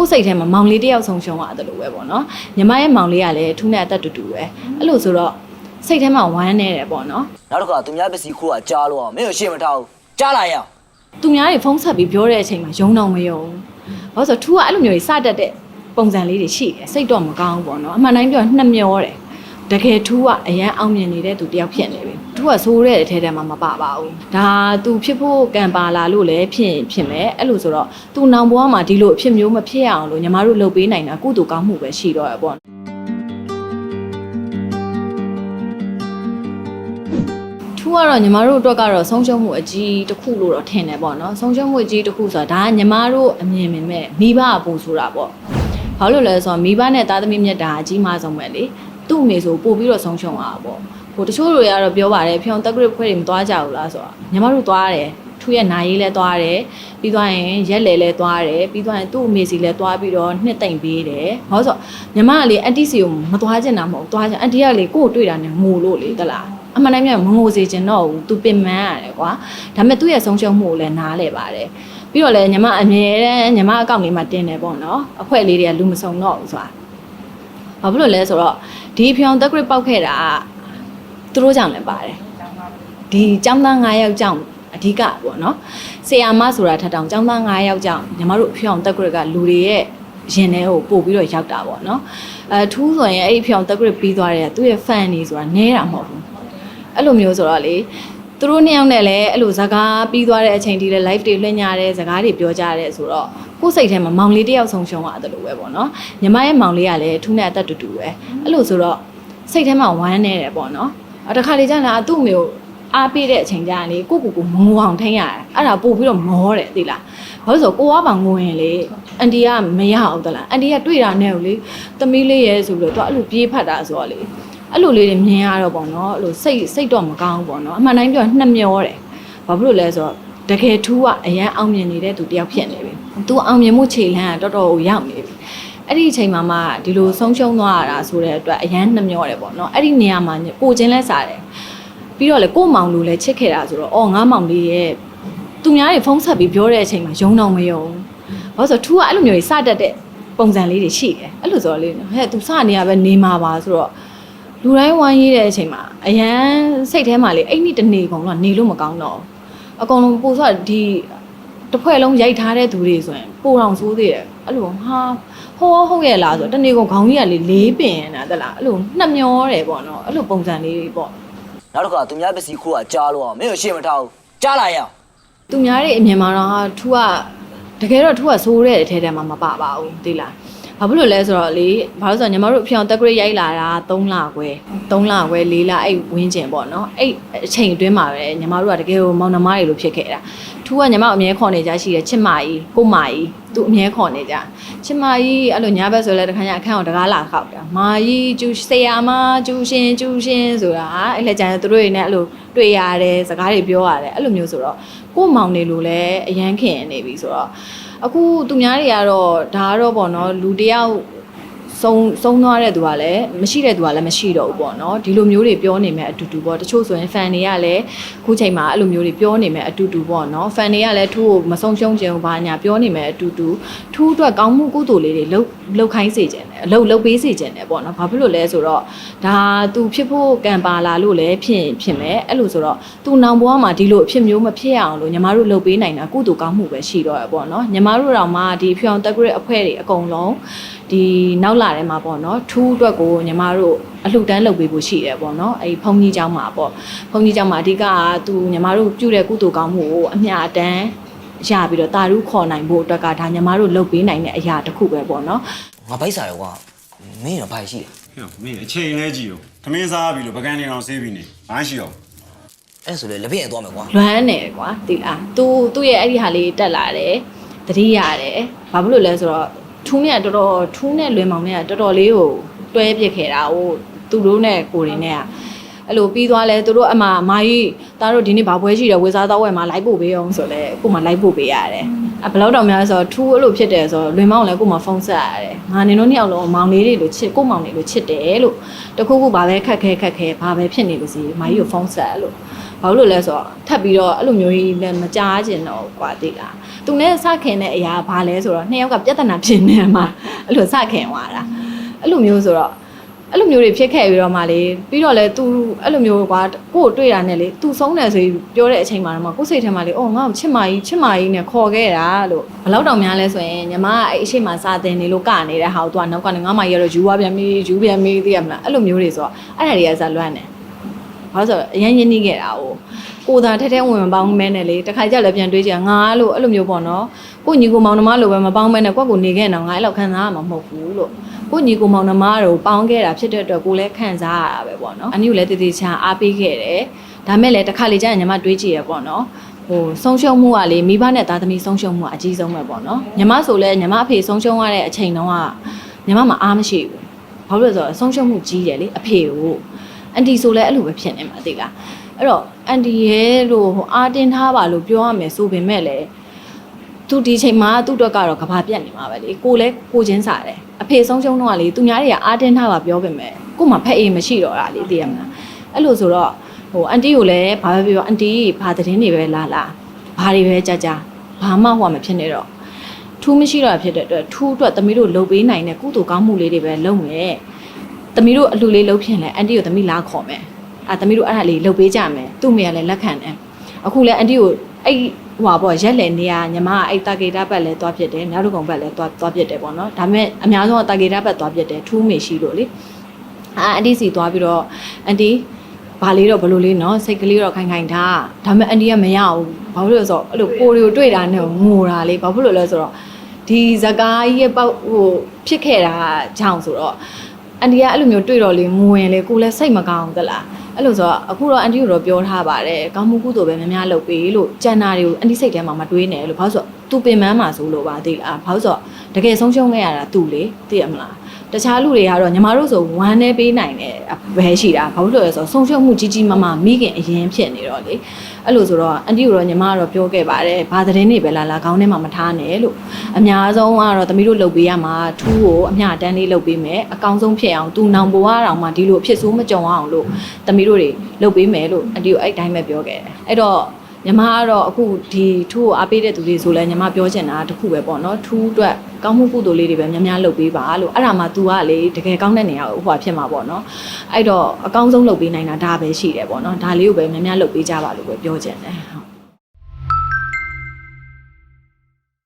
ကိုယ်စိတ်ထဲမှာမောင်လေးတယောက်ဆုံးရှုံးရတယ်လို့ပဲပေါ့နော်ညီမရဲ့မောင်လေးကလည်းထူးနဲ့အသက်တူတူပဲအဲ့လိုဆိုတော့စိတ်ထဲမှာဝမ်းနေတယ်ပေါ့နော်နောက်တစ်ခါသူများပစ္စည်းခိုးတာကြားလို့အောင်မင်းတို့ရှင်းမထားဘူးကြားလာရအောင်သူများတွေဖုန်းဆက်ပြီးပြောတဲ့အချိန်မှာယုံတော့မယုံဘာလို့ဆိုတော့ထူးကအဲ့လိုမျိုးကြီးစတတ်တဲ့ပုံစံလေးတွေရှိတယ်စိတ်တော့မကောင်းဘူးပေါ့နော်အမှန်တိုင်းပြောရင်နှမျောတယ်တကယ်ထူးကအရန်အောင်မြင်နေတဲ့သူတယောက်ဖြစ်နေပြီ ထူးကဆိုးတဲ့အထဲထဲမှာမပါပါဘူးဒါသူဖြစ်ဖို့ကံပါလာလို့လည်းဖြစ်ရင်ဖြစ်မယ်အဲ့လိုဆိုတော့သူနောင်ဘဝမှာဒီလိုအဖြစ်မျိုးမဖြစ်အောင်လို့ညီမတို့လုပ်ပေးနိုင်တာကုသိုလ်ကောင်းမှုပဲရှိတော့ရပေါ့ထူးကတော့ညီမတို့အတွက်ကတော့ဆုံးရှုံးမှုအကြီးတစ်ခုလို့တော့ထင်တယ်ပေါ့နော်ဆုံးရှုံးမှုအကြီးတစ်ခုဆိုတာဒါကညီမတို့အမြင်မြင်မဲ့မိဘအပူဆိုတာပေါ့ဘာလို့လဲဆိုတော့မိဘနဲ့သားသမီးမြတ်တာအကြီးမားဆုံးပဲလေသူ့အမေဆိုပို့ပြီးတော့ဆုံးရှုံးတာပေါ့ ဟိုတချို့တွေကတော့ပြောပါတယ်ဖြောင်းတက်ဂရစ်ခွဲတွေမသွားကြဘူးလားဆိုတော့ညီမတို့သွားတယ်ထူးရဲ့နာရေးလဲသွားတယ်ပြီးသွားရင်ရက်လေလဲသွားတယ်ပြီးသွားရင်သူ့အမေစီလဲသွားပြီးတော့နှစ်သိမ့်ပေးတယ်ဟောဆိုညီမကလေအန်တီစီကိုမသွားချင်တာမဟုတ်သွားချင်အန်တီကလေကို့ကိုတွေ့တာနဲ့ငိုလို့လေတလားအမှန်တိုင်းပြောရင်မငိုစေချင်တော့ဘူး तू ပင်ပန်းရတယ်ကွာဒါပေမဲ့သူ့ရဲ့ဆုံးရှုံးမှုကိုလည်းနားလဲပါတယ်ပြီးတော့လည်းညီမအမြဲတမ်းညီမအကောင့်လေးမှာတင်တယ်ပေါ့နော်အဖွဲလေးတွေကလူမစုံတော့ဘူးဆိုတာဘာဖြစ်လို့လဲဆိုတော့ဒီဖြောင်တက်ဂရစ်ပောက်ခဲ့တာက သူတို့ကြောင့်လည်းပါတယ်ဒီចောင်းသား9ယောက်ကြောင့်အဓိကပေါ့နော်ဆီယာမဆိုတာထက်တောင်ចောင်းသား9ယောက်ကြောင့်ညီမတို့ဖြောင်တက်ဂရစ်ကလူတွေရဲ့ရင်ထဲကိုပို့ပြီးတော့ရောက်တာပေါ့နော်အဲထူးဆိုရင်အဲ့ဒီဖြောင်တက်ဂရစ်ပြီးသွားတဲ့သူ့ရဲ့ fan တွေဆိုတာနဲတာမဟုတ်ဘူးအဲ့လိုမျိုးဆိုတော့လေသူတို့နှစ်ယောက်နဲ့လည်းအဲ့လိုဇကားပြီးသွားတဲ့အချိန်ထိလည်း live တွေလွှင့်ကြတယ်ဇကားတွေပြောကြတယ်ဆိုတော့ကိုယ်စိတ်ထဲမှာမောင်လေးတယောက်ဆုံးရှုံးရတယ်လို့ပဲပေါ့နော်ညီမရဲ့မောင်လေးကလည်းထူးနဲ့အသက်တူတူပဲအဲ့လိုဆိုတော့စိတ်ထဲမှာဝမ်းနေတယ်ပေါ့နော်အ တခါလေကျရင်အသူ့အမျိုးအားပေးတဲ့အချိန်ကျရင်လေကိုကိုကိုမငိုအောင်ထိန်းရတယ်အဲ့ဒါပို့ပြီးတော့မောတယ်သိလားဘာလို့ဆိုကိုကပါငိုရင်လေအန်တီကမရအောင်တလားအန်တီကတွေ့တာနဲ့ကိုလေသမီးလေးရဲ့ဆိုပြီးတော့သူအဲ့လိုပြေးဖတ်တာဆိုတော့လေအဲ့လိုလေးတွေမြင်ရတော့ပေါ့နော်အဲ့လိုစိတ်စိတ်တော့မကောင်းဘူးပေါ့နော်အမှန်တိုင်းပြောရင်နှမျောတယ်ဘာဖြစ်လို့လဲဆိုတော့တကယ်ထူးကအရန်အောင်မြင်နေတဲ့သူတယောက်ဖြစ်နေပြီသူအောင်မြင်မှုခြေလှမ်းကတော်တော်ကိုရောက်နေပြီ အဲ့ဒီအချိန်မှာမှဒီလိုဆုံးရှုံးသွားရတာဆိုတဲ့အတွက်အရန်နှမျောတယ်ပေါ့နော်အဲ့ဒီနေရာမှာကိုချင်းလဲစားတယ်ပြီးတော့လေကို့မောင်လူလည်းချစ်ခဲ့တာဆိုတော့အော်ငါမောင်လေးရဲ့သူများတွေဖုန်းဆက်ပြီးပြောတဲ့အချိန်မှာယုံတော့မယုံဘာလို့ဆိုတော့ထူးကအဲ့လိုမျိုးကြီးစတတ်တဲ့ပုံစံလေးတွေရှိတယ်အဲ့လိုဆိုတော့လေဟဲ့သူစနေရပဲနေမှာပါဆိုတော့လူတိုင်းဝိုင်းရေးတဲ့အချိန်မှာအရန်စိတ်ထဲမှာလေအဲ့ဒီတနေကုန်တော့နေလို့မကောင်းတော့ဘူးအကုန်လုံးပို့ဆိုဒီ တစ်ဖွဲ့လုံးရိုက်ထားတဲ့သူတွေဆိုရင်ပိုတော်ဆိုးသေးတယ်အဲ့လိုဟာဟောဟုတ်ရဲ့လားဆိုတော့တနေကုန်ခေါင်းကြီးကလေလေးပင်နေတာတလားအဲ့လိုနှမျောတယ်ပေါ့နော်အဲ့လိုပုံစံလေးတွေပေါ့နောက်တစ်ခါသူများပစ္စည်းခိုးတာကြားလို့အောင်မင်းတို့ရှင်းမထားဘူးကြားလာရအောင်သူများတွေအမြင်မှာတော့ဟာထူကတကယ်တော့ထူကဆိုးတဲ့အထဲထဲမှာမပါပါဘူးသိလားဘာဖြစ်လို့လဲဆိုတော့လေဘာလို့ဆိုတော့ညီမတို့အဖြောင်တက်ဂရိတ်ရိုက်လာတာ3လခွဲ3လခွဲ4လအဲ့ဝင်းကျင်ပေါ့နော်အဲ့အချိန်အတွင်းမှာပဲညီမတို့ကတကယ်ကိုမောင်နှမတွေလိုဖြစ်ခဲ့တာ ထူကညီမအမြဲခေါ်နေကြရှိတယ်ချစ်မကြီးကိုမကြီးသူအမြဲခေါ်နေကြချစ်မကြီးအဲ့လိုညာဘက်ဆိုလဲတခါညာအခန်းကိုတကားလာခောက်တာမာကြီးကျူဆရာမကျူရှင်ကျူရှင်ဆိုတာအဲ့လက်ကျန်သူတို့တွေနဲ့အဲ့လိုတွေ့ရတယ်စကားတွေပြောရတယ်အဲ့လိုမျိုးဆိုတော့ကို့မောင်နေလို့လဲအရန်ခင်နေပြီဆိုတော့အခုသူများတွေကတော့ဒါကတော့ပေါ့နော်လူတယောက် ဆုံးဆုံးသွားတဲ့သူကလည်းမရှိတဲ့သူကလည်းမရှိတော့ဘူးပေါ့နော်ဒီလိုမျိုးတွေပြောနေမဲ့အတူတူပေါ့တချို့ဆိုရင် fan တွေကလည်းအခုချိန်မှာအဲ့လိုမျိုးတွေပြောနေမဲ့အတူတူပေါ့နော် fan တွေကလည်းထူးကိုမဆုံးရှုံးခြင်းဘာညာပြောနေမဲ့အတူတူထူးအတွက်ကောင်းမှုကုသိုလ်လေးတွေလှုပ်လှုပ်ခိုင်းစေခြင်းတယ် အလုပ်လှုပ်ပေးစေခြင်းတယ်ပေါ့နော်ဘာဖြစ်လို့လဲဆိုတော့ဒါသူဖြစ်ဖို့ကံပါလာလို့လည်းဖြစ်ရင်ဖြစ်မယ်အဲ့လိုဆိုတော့သူနောင်ဘဝမှာဒီလိုအဖြစ်မျိုးမဖြစ်အောင်လို့ညီမတို့လှုပ်ပေးနိုင်တာကုသိုလ်ကောင်းမှုပဲရှိတော့ရပေါ့နော်ညီမတို့တော့မှဒီဖြောင်တက်ဂရစ်အဖွဲ့တွေအကုန်လုံးဒီနောက်လာထဲမှာပေါ့နော်ထူးအတွက်ကိုညီမတို့အလှူဒန်းလုပ်ပေးဖို့ရှိတယ်ပေါ့နော်အဲ့ဒီဘုံကြီးเจ้าမှာပေါ့ဘုံကြီးเจ้าမှာအဓိကကသူညီမတို့ပြုတဲ့ကုသိုလ်ကောင်းမှုကိုအမျှအတန်း ရပြီးတော့တာရုခေါ်နိုင်ဖို့အတွက်ကဒါညီမတို့လုပ်ပေးနိုင်တဲ့အရာတစ်ခုပဲပေါ့နော်ငါဘိုက်စားရောကွာမင်းရောဘာရှိလဲဟဲ့မင်းအချိန်လဲကြည့်ရောသမင်းစားပြီလို့ပကန်းနေအောင်ဆေးပြီးနေဘာရှိရောအဲ့ဆိုလေလက်ပြည့်သွားမယ်ကွာလွမ်းနေတယ်ကွာတိလား။ तू သူ့ရဲ့အဲ့ဒီဟာလေးတက်လာတယ်။တတိရတယ်။ဘာဖြစ်လို့လဲဆိုတော့ထူးနဲ့တော်တော်ထူးနဲ့လွင်မောင်နဲ့ကတော်တော်လေးကိုတွဲပစ်ခဲ့တာဟိုသူတို့နဲ့ကိုရင်းနဲ့က အဲ့လိုပြီးသွားလဲသူတို့အမအမကြီးသားတို့ဒီနေ့ဘာပွဲရှိတယ်ဝေစားတော့ဝယ်မှာလိုက်ပို့ပေးအောင်ဆိုလဲကို့မှာလိုက်ပို့ပေးရတယ်။အဘလောက်တော့များဆိုတော့ထူးအဲ့လိုဖြစ်တယ်ဆိုတော့လွင်မောင်လည်းကို့မှာဖုန်းဆက်ရတယ်။ငါနေတို့နှစ်ယောက်လုံးမောင်လေးတွေလိုချစ်ကို့မောင်လေးလိုချစ်တယ်လို့တခုခုဘာပဲခက်ခဲခက်ခဲဘာပဲဖြစ်နေလို့စီမကြီးကိုဖုန်းဆက်လို့ဖဘာလို့လဲဆိုတော့ထပ်ပြီးတော့အဲ့လိုမျိုးကြီးလည်းမကြားကျင်တော့ဘူးကွာတိလားသူနဲ့စခင်တဲ့အရာဘာလဲဆိုတော့နှစ်ယောက်ကပြဿနာဖြစ်နေမှာအဲ့လိုစခင်သွားတာအဲ့လိုမျိုးဆိုတော့ အဲ့လိုမျိုးတွေဖြစ်ခဲ့ပြီးတော့မှလေပြီးတော့လေ तू အဲ့လိုမျိုးကွာကို့ကိုတွေ့တာနဲ့လေ तू ဆုံးတယ်ဆိုပြီးပြောတဲ့အချိန်မှာတော့ကိုယ့်စိတ်ထဲမှာလေအော်ငါ့ကိုချစ်မကြီးချစ်မကြီးနဲ့ခေါ်ခဲ့တာလို့ဘယ်လောက်တောင်များလဲဆိုရင်ညီမကအဲ့အရှိမစာတင်နေလို့ကနေတဲ့ဟာကို तू ကနောက်ကနေငါမကြီးကတော့ယူသွားပြန်ပြီယူပြန်ပြီသိရမလားအဲ့လိုမျိုးတွေဆိုတော့အဲ့ဒါတွေကဇာလွမ်းတယ် ဘာလို့ဆိုတော့အရင်ရင်းနှီးခဲ့တာ哦ကိုယ်သာထဲထဲဝင်မပေါင်းမဲနဲ့လေတခါကြလည်းပြန်တွေးကြငါလို့အဲ့လိုမျိုးပေါ့နော်ကိုညီကိုမောင်နှမလိုပဲမပေါင်းမဲနဲ့ကိုယ့်ကိုနေခဲ့တော့ငါအဲ့လောက်ခံစားရမှာမဟုတ်ဘူးလို့ ကိုညီကိုမောင်နှမတို့ပေါင်းခဲ့တာဖြစ်တဲ့အတွက်ကိုလည်းခံစားရတာပဲပေါ့နော်အနည်းကိုလည်းတည်တည်ချာအားပေးခဲ့တယ်ဒါမဲ့လည်းတခါလေကြာညီမတွေးကြည့်ရပေါ့နော်ဟိုဆုံးရှုံးမှုကလေမိဘနဲ့သားသမီးဆုံးရှုံးမှုကအကြီးဆုံးပဲပေါ့နော်ညီမဆိုလဲညီမအဖေဆုံးရှုံးရတဲ့အချိန်တုန်းကညီမမှာအားမရှိဘူးဘာလို့လဲဆိုတော့ဆုံးရှုံးမှုကြီးတယ်လေအဖေကိုအန်တီဆိုလည်းအဲ့လိုပဲဖြစ်နေမှာသိလားအဲ့တော့အန်တီရဲ့လို့ဟိုအာတင်ထားပါလို့ပြောရမယ်ဆိုပေမဲ့လည်းသူဒီချိန်မှာသူ့အတွက်ကတော့ကဘာပြတ်နေမှာပဲလေကိုလည်းကိုချင်းစားတယ် အဖေဆုံးရှုံးတော့ကလေသူများတွေကအာတင်ထားပါပြောပေမဲ့ကို့မှာဖက်အေးမရှိတော့တာလေသိရမလားအဲ့လိုဆိုတော့ဟိုအန်တီကိုလည်းဘာပဲပြောအန်တီဘာသတင်းတွေပဲလာလာဘာတွေပဲကြာကြာဘာမှဟိုမဖြစ်နေတော့ထူးမရှိတော့ဖြစ်တဲ့အတွက်ထူးအတွက်သမီးတို့လှုပ်ပေးနိုင်တဲ့ကုသိုလ်ကောင်းမှုလေးတွေပဲလုပ်မယ်သမီးတို့အလှလေးလှုပ်ဖြစ်လဲအန်တီကိုသမီးလာခေါ်မယ်အာသမီးတို့အဲ့ဒါလေးလှုပ်ပေးကြမယ်သူ့မိကလည်းလက်ခံတယ်အခုလဲအန်တီကိုအဲ့ ဟွာပေါ့ရက်လေနေရညီမကအဲ့တာဂေတာဘက်လဲသွားဖြစ်တယ်မြောက်တို့ကောင်ဘက်လဲသွားသွားဖြစ်တယ်ပေါ့နော်ဒါပေမဲ့အများဆုံးကတာဂေတာဘက်သွားဖြစ်တယ်ထူးမေရှိလို့လေအာအန်တီစီသွားပြီးတော့အန်တီဘာလေးတော့ဘလို့လေးနော်စိတ်ကလေးတော့ခိုင်ခိုင်ထားဒါပေမဲ့အန်တီကမရဘူးဘာလို့လဲဆိုတော့အဲ့လိုကိုရီကိုတွေ့တာနဲ့ငိုတာလေဘာဖြစ်လို့လဲဆိုတော့ဒီဇကားကြီးရဲ့ပေါ့ဟိုဖြစ်ခဲ့တာကြောင့်ဆိုတော့အန်တီကအဲ့လိုမျိုးတွေ့တော့လေငဝင်လေကိုလည်းစိတ်မကောင်းဘူးသလားအဲ့လိုဆိုတော့အခုတော့အန်တီကိုတော့ပြောထားပါတယ်ကောင်းမှုကုသိုလ်ပဲများများလုပ်ပေးလို့ကြံနာတွေကိုအန်တီစိတ်ထဲမှာမတွေးနဲ့လို့ဘာလို့ဆိုတော့သူပင်ပန်းမှာဆိုလို့ပါသိလားဘာလို့ဆိုတော့တကယ်ဆုံးရှုံးခဲ့ရတာသူလေသိရမလားတခြားလူတွေကတော့ညီမတို့ဆိုဝမ်းနေပေးနိုင်တယ်ဘယ်ရှိတာဘာလို့လဲဆိုတော့ဆုံးရှုံးမှုကြီးကြီးမားမားမိခင်အရင်ဖြစ်နေတော့လေအဲ့လိုဆိုတော့အန်တီကိုတော့ညီမကတော့ပြောခဲ့ပါတယ်ဘာသတင်းတွေပဲလာလာခေါင်းထဲမှာမထားနဲ့လို့အများဆုံးကတော့သမီးတို့လုပ်ပေးရမှာထူးကိုအမျှတန်းလေးလုပ်ပေးမယ်အကောင်းဆုံးဖြစ်အောင်သူနောင်ဘဝတောင်မှဒီလိုအဖြစ်ဆိုးမကြုံအောင်လို့သမီးတို့တွေလုပ်ပေးမယ်လို့အန်တီကိုအဲ့တိုင်းပဲပြောခဲ့တယ်အဲ့တော့ညီမကတော့အခုဒီထူးကိုအားပေးတဲ့သူတွေဆိုလဲညီမပြောချင်တာတခုပဲပေါ့နော်ထူးအတွက်ကောင်းမှုကုသိုလ်လေးတွေပဲများများလုပ်ပေးပါလို့အဲ့ဒါမှ तू ကလေတကယ်ကောင်းတဲ့နေရာကိုဟိုဖြစ်မှာပေါ့နော်အဲ့တော့အကောင်းဆုံးလုပ်ပေးနိုင်တာဒါပဲရှိတယ်ပေါ့နော်ဒါလေးကိုပဲများများလုပ်ပေးကြပါလို့ပဲပြောချင်တယ်ဟုတ်